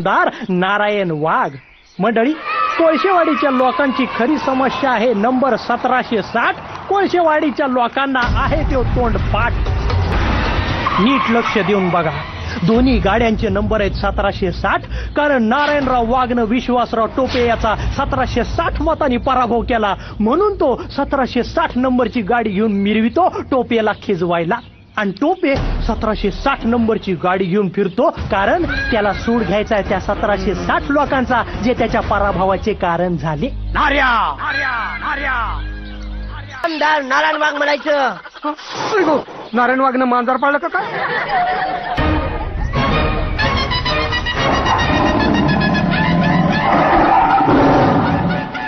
दार नारायण वाघ. मंडळी कोळशेवाडीच्या लोकांची खरी समस्या आहे नंबर सतराशे साठ. कोळशेवाडीच्या लोकांना आहे तो तोंड पाठ. नीट लक्ष देऊन बघा. दोन्ही गाड्यांचे नंबर आहेत सतराशे साठ. कारण नारायणराव वाघनं विश्वासराव टोपे याचा सतराशे साठ मतांनी पराभव केला. म्हणून तो सतराशे साठ नंबरची गाडी घेऊन मिरवितो टोपेला खिजवायला. आणि टोपे सतराशे साठ नंबरची गाडी घेऊन फिरतो कारण त्याला सूड घ्यायचा आहे त्या सतराशे साठ लोकांचा जे त्याच्या पराभवाचे कारण झाले. नार्या! नार्या! नार्या! आमदार नारायण वाघ म्हणायचं. नारायण वाघनं मांजर पाळलं का काय?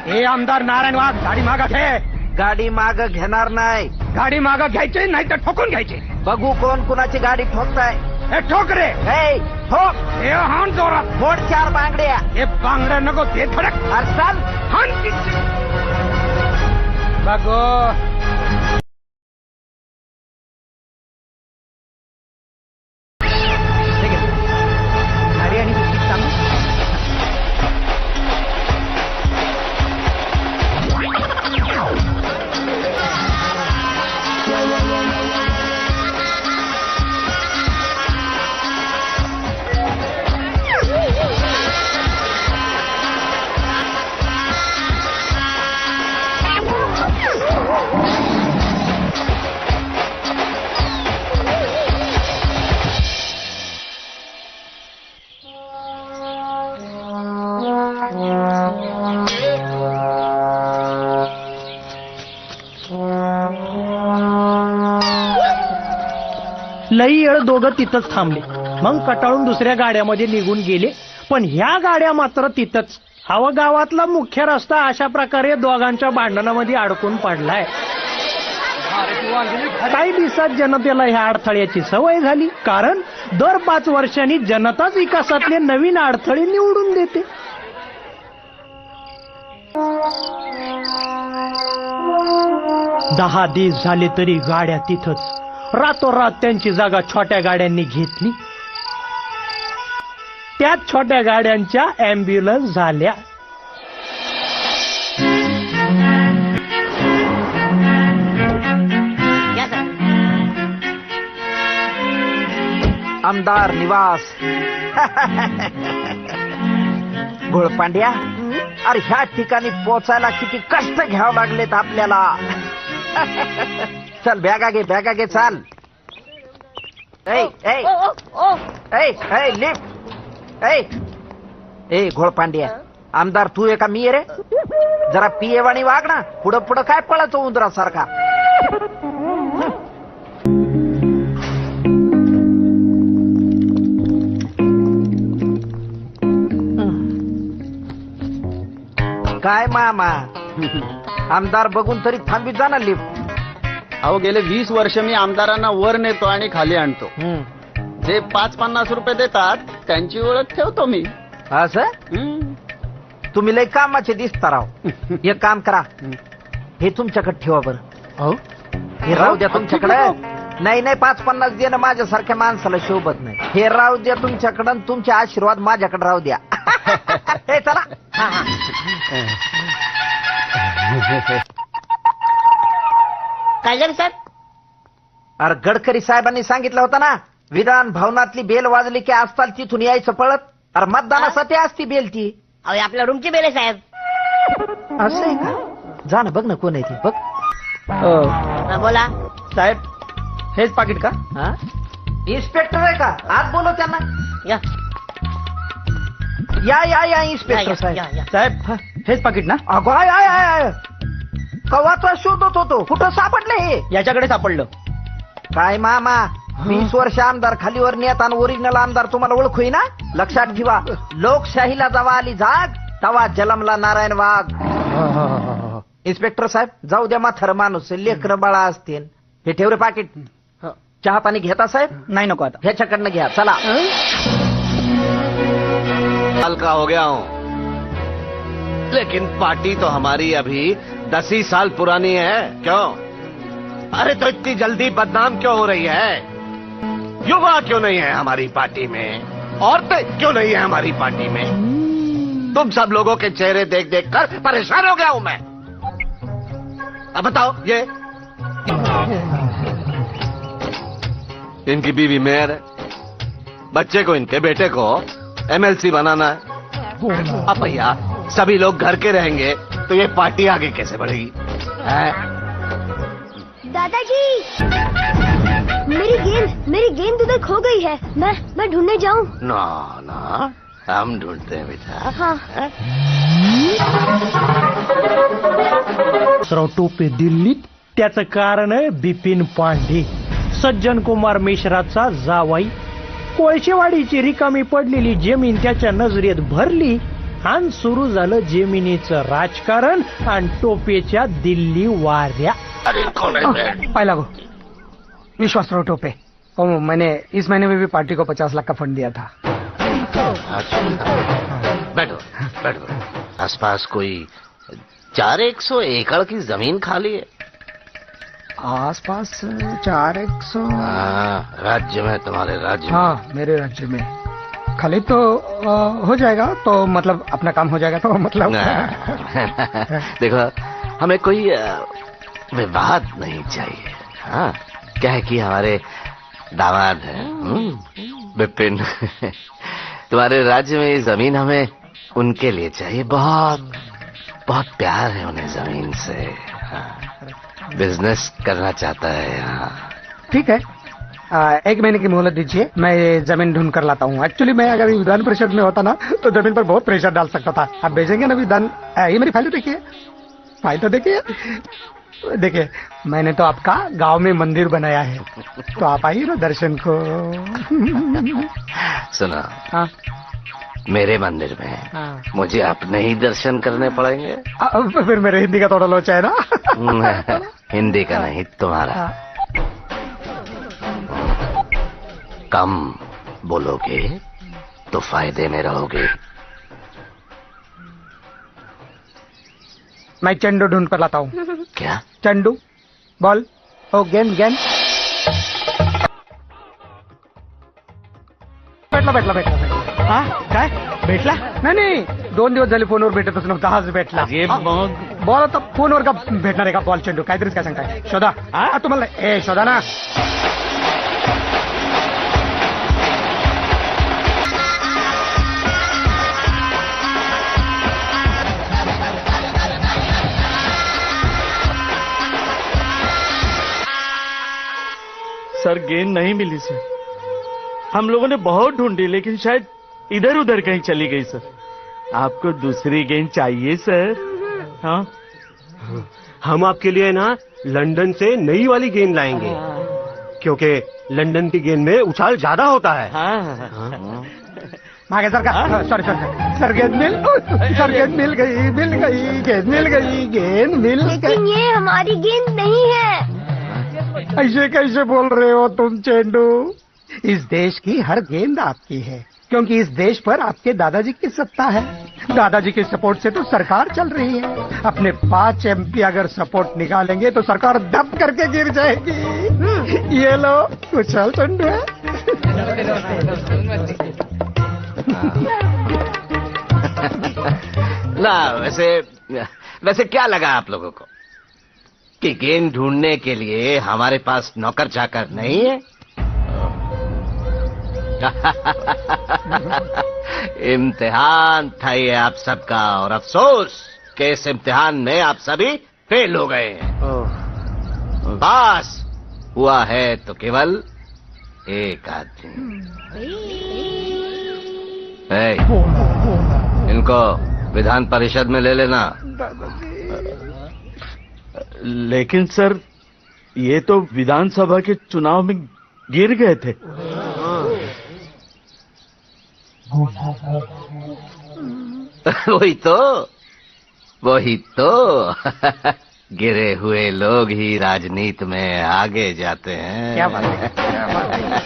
हे आमदार नारायण वाघ गाडी मागा घे गाडी माग घेणार नाही. गाडी मागा घ्यायचे नाही तर ठोकून घ्यायचे. बघू कोण कुणाची गाडी ठोकताय. हे ठोक रे. हे ठोक. हे हान जोरात. मोड चार बांगड्या. हे बांगड्या नको ते धडक. अरे चाल. हान बघो. लई येळ दोघं तिथंच थांबले. मग कटाळून दुसऱ्या गाड्यामध्ये निघून गेले. पण ह्या गाड्या मात्र तिथंच. हवा गावातला मुख्य रस्ता अशा प्रकारे दोघांच्या भांडणामध्ये अडकून पडलाय. काही दिवसात जनतेला ह्या अडथळ्याची सवय झाली. कारण दर पाच वर्षांनी जनताच विकासातले नवीन अडथळे निवडून देते. दहा दिवस झाले तरी गाड्या तिथंच. रातोरात त्यांची जागा छोट्या गाड्यांनी घेतली. त्याच छोट्या गाड्यांच्या ॲम्ब्युलन्स झाल्या. आमदार निवास. घोळपांड्या अरे ह्या ठिकाणी पोचायला किती कष्ट घ्यावं लागलेत आपल्याला. चल बैग आगे बैग आगे चल। ए घोळपांड्या आमदार तू आहे का मी रे। जरा पियेवाणी वाग ना पुढं पुढं काय पळायचं उंदरासारखा? काय मामा? आमदार बघून तरी थांबीत जा ना लिफ्ट. अहो गेले वीस वर्ष मी आमदारांना वर नेतो आणि खाली आणतो. जे पाच पन्नास रुपये देतात त्यांची ओळख ठेवतो मी. असं? हम्म. तुम्ही लय कामाचे दिसता राव. एक काम करा. हे तुमच्याकडे ठेवा बरं. हे राहू द्या तुमच्याकडे. नाही नाही पाच पन्नास देणं माझ्यासारख्या माणसाला शोभत नाही. हे राहू द्या तुमच्याकडं आणि तुमचे आशीर्वाद माझ्याकडे राहू द्या. हे चला. हा, हा. काय झालं साहेब? अरे गडकरी साहेबांनी सांगितलं होतं ना विधान भवनातली बेल वाजली की आजकाल तिथून यायचं पळत. अरे मतदानासाठी असती बेल ती. अहो आपल्या रूमची बेल आहे साहेब. असं आहे का? जा ना बघ ना कोण आहे ती बघ. हा, बोला. साहेब हेच पाकिट का? हा? इन्स्पेक्टर आहे का? आज बोलव त्यांना. या. या या या या, इन्स्पेक्टर या, साहेब. या, या. साहेब हेच पाकिट ना? अगो आय आय आय आय. कवाचा शोधत होतो. कुठं सापडले हे? याच्याकडे सापडलं. काय मामा? वीस वर्ष आमदार खालीवर नेत आणि ओरिजिनल आमदार तुम्हाला ओळखू ना? लक्षात ठेवा. लोकशाहीला जेव्हा आली जाग तवा जलमला नारायण वाघ. इन्स्पेक्टर साहेब जाऊ द्या माथर माणूस. लेकर बाळा असतील. हे ठेव रे पाकिट. चहा पाणी घेता साहेब? नाही नको आता. ह्याच्याकडनं घ्या. चला. साल का हो गया हूँ। लेकिन पार्टी तो हमारी अभी दस ही साल पुरानी है। क्यों? अरे तो इतनी जल्दी बदनाम क्यों हो रही है? युवा क्यों नहीं है हमारी पार्टी में? औरतें क्यों नहीं है हमारी पार्टी में? तुम सब लोगों के चेहरे देख देख कर परेशान हो गया हूँ मैं। अब बताओ ये? इनकी बीवी मेयर है। बच्चे को इनके बेटे को एमएलसी बनाना है। अब भैया सभी लोग घर के रहेंगे। तो ये पार्टी आगे कैसे बढ़ेगी? दादाजी! मेरी गेंद मेरी गेंद उधर खो गई है। मैं मैं ढूँढने जाऊँ? ना ना हम ढूंढते हैं बेटा। हाँ। टोपे दिल्लीत त्याचं कारण आहे बिपिन पांडे। सज्जन कुमार मिश्राचा जावाई। कोळशेवाडीची रिकामी पडलेली ज़मीन त्याच्या नजरेत भरली आणि सुरू झालं जमिनीचं राजकारण आणि टोपेच्या दिल्ली वाऱ्या. अरे कौन है बे? गो विश्वासराव टोपे. ओ, मैंने इस महीने में भी पार्टी को पचास लाख का फंड दिया था. बैठो बैठो। आसपास कोई चार एक सौ एकड़ की ज़मीन खाली है? आसपास चार एक सौ हाँ, राज्य में तुम्हारे राज्य हाँ मेरे राज्य में। खाली तो हो जाएगा तो मतलब अपना काम हो जाएगा तो मतलब। देखो हमें कोई विवाद नहीं चाहिए। हाँ क्या है कि हमारे दामाद है विपिन। तुम्हारे राज्य में ये ज़मीन हमें उनके लिए चाहिए। बहुत बहुत प्यार है उन्हें ज़मीन से। हाँ। बिज़नेस करना चाहता है यहाँ। ठीक है। एक महीने की मोहलत दीजिए मैं ज़मीन ढूंढ कर लाता हूँ। एक्चुअली मैं अगर विधान परिषद में होता ना तो ज़मीन पर बहुत प्रेशर डाल सकता था। आप भेजेंगे ना विधान? ये मेरी फ़ाइल तो देखिए। फ़ाइल तो देखिए। देखिए मैंने तो आपका गाँव में मंदिर बनाया है। तो आप आइए ना दर्शन को। सुनो। हाँ। मेरे मंदिर में हाँ। मुझे अपने ही दर्शन करने पड़ेंगे। अ, फिर मेरे हिंदी का थोड़ा लोचा है ना। हिंदी का नहीं तुम्हारा। कम बोलोगे तो फ़ायदे में रहोगे। मैं चंडू ढूंढ कर लाता हूँ। क्या? चंडू बॉल। ओ गेंद गेंद भेटला भेटला भेटला भेटला हा काय? भेटला नाही नाही। दोन दिवस झाले फोनवर भेटतच नव्हता आज भेटला। मग? बॉल आता फोनवर का भेटणार आहे का? बॉल चेंडू. काहीतरीच काय सांगताय? शोधा. हा तुम्हाला ए शोधा ना. सर गेंद नहीं मिली सर। हम लोगों ने बहुत ढूंढी लेकिन शायद इधर उधर कहीं चली गई सर। आपको दूसरी गेंद चाहिए सर? हाँ? हम आपके लिए ना लंदन से नई वाली गेंद लाएँगे क्योंकि लंदन की गेंद में उछाल ज़्यादा होता है। हाँ। मागे सर का सॉरी सॉरी सर। गेंद मिल सर गेंद मिल गई मिल गई गेंद मिल गई गेंद मिल गई। ये हमारी गेंद नहीं है। ऐसे कैसे बोल रहे हो तुम चेंडू? इस देश की हर गेंद आपकी है क्योंकि इस देश पर आपके दादाजी की सत्ता है। दादाजी के सपोर्ट से तो सरकार चल रही है। अपने पाँच एमपी अगर सपोर्ट निकालेंगे तो सरकार दब करके गिर जाएगी। ये लो कुशल चंडू है। ना वैसे वैसे क्या लगा आप लोगों को? कि गेंद ढूँढने के लिए हमारे पास नौकर चाकर नहीं है? इम्तिहान था ये आप सबका और अफसोस कि इस इम्तिहान में आप सभी फेल हो गए हैं। पास हुआ है तो केवल एक आदमी। इनको विधान परिषद में ले लेना। लेकिन सर ये तो विधानसभा के चुनाव में गिर गए थे। वही तो वही तो। गिरे हुए लोग ही राजनीति में आगे जाते हैं। क्या बात है क्या बात है।